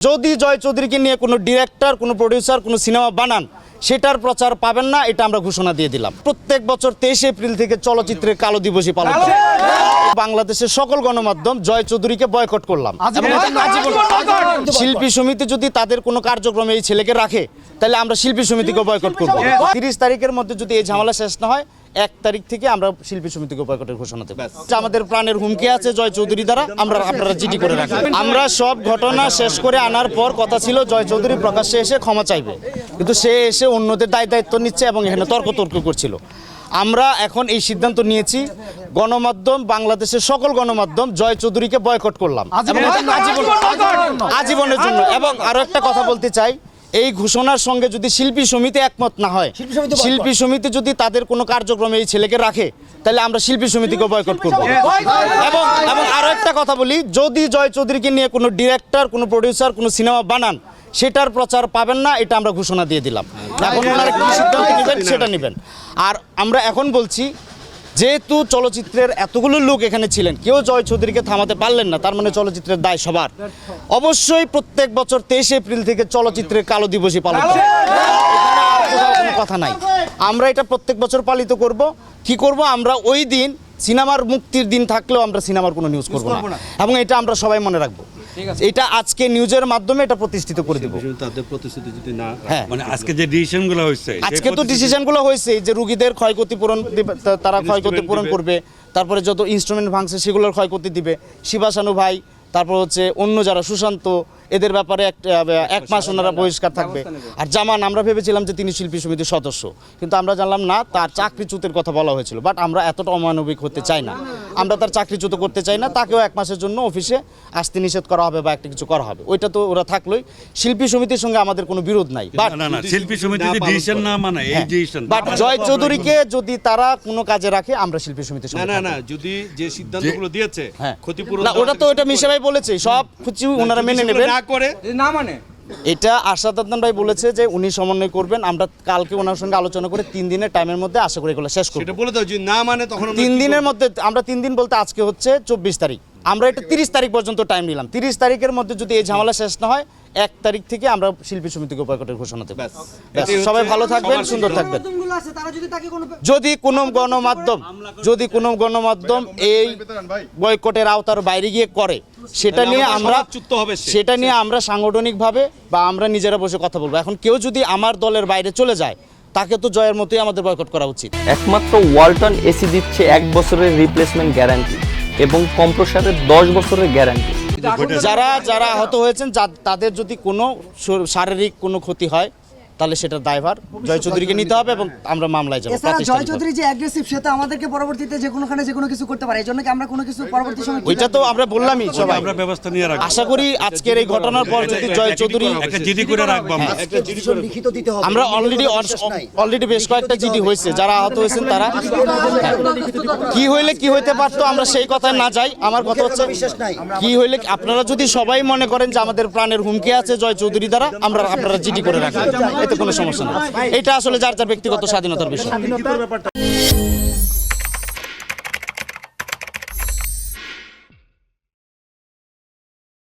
যদি জয় চৌধুরীকে নিয়ে কোনো ডিরেক্টর কোনো প্রডিউসার কোনো সিনেমা বানান, সেটার প্রচার পাবেন না, এটা আমরা ঘোষণা দিয়ে দিলাম। প্রত্যেক বছর তেইশে এপ্রিল থেকে চলচ্চিত্রের কালো দিবসই পালন বাংলাদেশের সকল গণমাধ্যম জয় চৌধুরীকে বয়কট করলাম। শিল্পী সমিতি যদি তাদের কোনো কার্যক্রমে এই ছেলেকে রাখে তাহলে আমরা শিল্পী সমিতিকে বয়কট করব। তিরিশ তারিখের মধ্যে যদি এই ঝামেলা শেষ না হয় এক তারিখ থেকে আমরা শিল্পী সমিতিকে বয়কটের ঘোষণা দেব। আমাদের প্রাণের হুমকি আছে জয় চৌধুরী দ্বারা আমরা আপনারা জিডি করে রাখি। আমরা সব ঘটনা শেষ করে আনার পর কথা ছিল জয় চৌধুরী প্রকাশ্যে এসে ক্ষমা চাইবে। কিন্তু সে এসে অন্যদের দায় দায়িত্ব নিচ্ছে এবং এখানে তর্ক তর্ক করছিল। আমরা এখন এই সিদ্ধান্ত নিয়েছি গণমাধ্যম বাংলাদেশের সকল গণমাধ্যম জয় চৌধুরীকে বয়কট করলাম। আজীবনের জন্য। এবং আরও একটা কথা বলতে চাই এই ঘোষণার সঙ্গে যদি শিল্পী সমিতি একমত না হয় শিল্পী সমিতি যদি তাদের কোনো কার্যক্রমে এই ছেলেকে রাখে তাহলে আমরা শিল্পী সমিতিকে বয়কট করব। এবং এবং আরও একটা কথা বলি যদি জয় চৌধুরীকে নিয়ে কোনো ডিরেক্টর কোনো প্রডিউসার কোনো সিনেমা বানান সেটার প্রচার পাবেন না এটা আমরা ঘোষণা দিয়ে দিলাম। এখন ওনারা কি সিদ্ধান্ত নেবেন সেটা নেবেন। আর আমরা এখন বলছি যেহেতু চলচ্চিত্রের এতগুলো লোক এখানে ছিলেন কেউ জয় চৌধুরীকে থামাতে পারলেন না তার মানে চলচ্চিত্রের দায় সবার। অবশ্যই প্রত্যেক বছর তেইশে এপ্রিল থেকে চলচ্চিত্রের কালো দিবসই পালন কোনো কথা নাই। আমরা এটা প্রত্যেক বছর পালিত করব। কি করব? আমরা ওই দিন সিনেমার মুক্তির দিন থাকলেও আমরা সিনেমার কোনো নিউজ করব না। এবং এটা আমরা সবাই মনে রাখব। এটা আজকে নিউজের মাধ্যমে এটা প্রতিষ্ঠিত করে দেবো। তাদের প্রতিশ্রুতি যদি না হ্যাঁ মানে আজকে যে ডিসিশনগুলো আজকে তো ডিসিশনগুলো হয়েছে যে রুগীদের ক্ষয়ক্ষতি পূরণ তারা ক্ষয়ক্ষতি পূরণ করবে তারপরে যত ইনস্ট্রুমেন্ট ভাঙছে সেগুলোর ক্ষয়ক্ষতি দিবে। শিবাসানু ভাই তারপর হচ্ছে অন্য যারা সুশান্ত এদের ব্যাপারে এক এক মাস ওনারা বহিষ্কার থাকবে। আর জামান আমরা ভেবেছিলাম যে তিনি শিল্পী সমিতির সদস্য কিন্তু আমরা জানলাম না তার চাকরিচ্যুতের কথা বলা হয়েছিল বাট আমরা এতটা অমানবিক হতে চাই না। আমরা তার চাকরিচ্যুত করতে চাই না তাকেও এক মাসের জন্য অফিসে আসতে নিষেধ করা হবে বা একটা কিছু করা হবে। ওইটা তো ওরা থাকলোই। শিল্পী সমিতির সঙ্গে আমাদের কোনো বিরোধ নাই। বাট না না শিল্পী সমিতি না ডিসিশন না মানে এই ডিসিশন বাট জয় চৌধুরীকে যদি তারা কোনো কাজে রাখে আমরা শিল্পী সমিতির না সঙ্গে না না যদি যে সিদ্ধান্তগুলো দিয়েছে হ্যাঁ। ক্ষতিপূরণ না ওটা তো ওটা মিশে ভাই বলেছে সব কিছু ওনারা মেনে নেবে না করে না মানে? এটা আশা দত্তন ভাই বলেছে যে উনি সমন্বয় করবেন। আমরা কালকে ওনার সঙ্গে আলোচনা করে তিন দিনের টাইমের মধ্যে আশা করি এগুলো শেষ করি বলে দাও যদি না মানে তখন তিন দিনের মধ্যে আমরা তিন দিন বলতে আজকে হচ্ছে চব্বিশ তারিখ। আমরা এটা তিরিশ তারিখ পর্যন্ত টাইম নিলাম। তিরিশ তারিখের মধ্যে যদি এই ঝামেলা শেষ না হয় এক তারিখ থেকে আমরা শিল্পী সমিতিকে বয়কটের ঘোষণা দেবো। সবাই ভালো থাকবেন সুন্দর। থাকবেন। যদি কোনো গণমাধ্যম যদি কোনো গণমাধ্যম এই বয়কটের আওতার বাইরে গিয়ে করে সেটা নিয়ে আমরা সেটা নিয়ে আমরা সাংগঠনিকভাবে বা আমরা নিজেরা বসে কথা বলব। এখন কেউ যদি আমার দলের বাইরে চলে যায় তাকে তো জয়ের মতোই আমাদের বয়কট করা উচিত। একমাত্র ওয়ালটন এসি দিচ্ছে এক বছরের রিপ্লেসমেন্ট গ্যারান্টি এবং কম্প্রসারের দশ বছরের গ্যারান্টি। যারা যারা আহত হয়েছেন তাদের যদি কোনো শারীরিক কোনো ক্ষতি হয় তাহলে সেটার দায়ভার জয় চৌধুরীকে নিতে হবে এবং আমরা মামলায় যাব এছাড়া জয় চৌধুরী যে অ্যাগ্রেসিভ সে তো আমাদেরকে পরবর্তীতে যে কোনোখানে যে কোনো কিছু করতে পারে এই জন্য কি আমরা কোনো কিছু পরবর্তী সময় ওইটা তো আমরা বললামই সবাই। আমরা ব্যবস্থা নিয়ে রাখব। আশা করি আজকের এই ঘটনার পর যদি জয় চৌধুরী একটা জিডি করে রাখব আমরা। একটা জিডি লিখিত দিতে হবে। আমরা অলরেডি অলরেডি বেশ কয়েকটা জিডি হয়েছে যারা আহত হয়েছেন তারা। কি হইলে কি হইতে পারতো আমরা সেই কথায় না যাই? আমার কথা হচ্ছে বিশ্বাস নাই। কি হইলে আপনারা যদি সবাই মনে করেন যে আমাদের প্রাণের হুমকি আছে জয় চৌধুরী দ্বারা আমরা আপনারা জিডি করে রাখি এতে কোনো সমস্যা নেই। এটা আসলে যার যার ব্যক্তিগত স্বাধীনতার বিষয়।